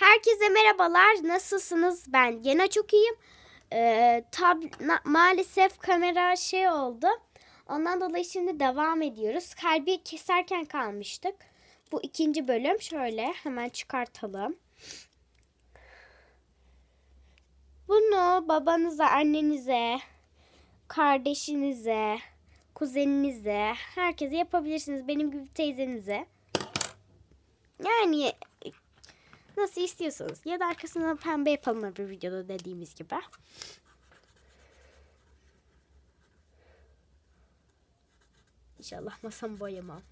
Herkese merhabalar. Nasılsınız? Ben gene çok iyiyim. Ee, tab- na- maalesef kamera şey oldu. Ondan dolayı şimdi devam ediyoruz. Kalbi keserken kalmıştık. Bu ikinci bölüm. Şöyle hemen çıkartalım. Bunu babanıza, annenize, kardeşinize, kuzeninize, herkese yapabilirsiniz. Benim gibi teyzenize. Yani Nasıl istiyorsanız. Ya da arkasına pembe yapalım bir videoda dediğimiz gibi. İnşallah masamı boyamam.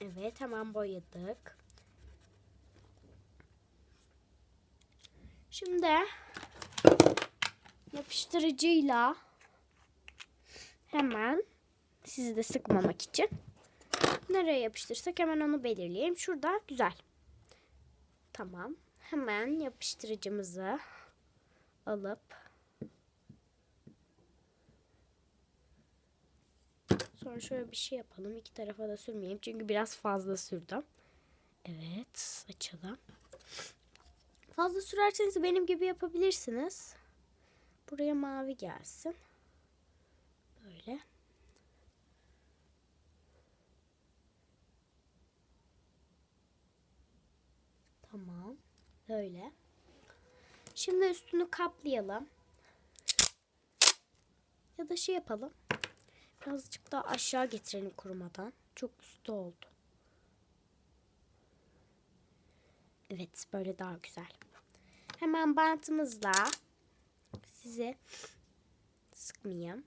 Evet hemen boyadık. Şimdi yapıştırıcıyla hemen sizi de sıkmamak için nereye yapıştırsak hemen onu belirleyelim. Şurada güzel. Tamam. Hemen yapıştırıcımızı alıp sonra şöyle bir şey yapalım. İki tarafa da sürmeyeyim. Çünkü biraz fazla sürdüm. Evet. Açalım. Fazla sürerseniz benim gibi yapabilirsiniz. Buraya mavi gelsin. Böyle. Tamam. Böyle. Şimdi üstünü kaplayalım. Ya da şey yapalım. Birazcık daha aşağı getirelim kurumadan. Çok üstü oldu. Evet böyle daha güzel. Hemen bantımızla size sıkmayayım.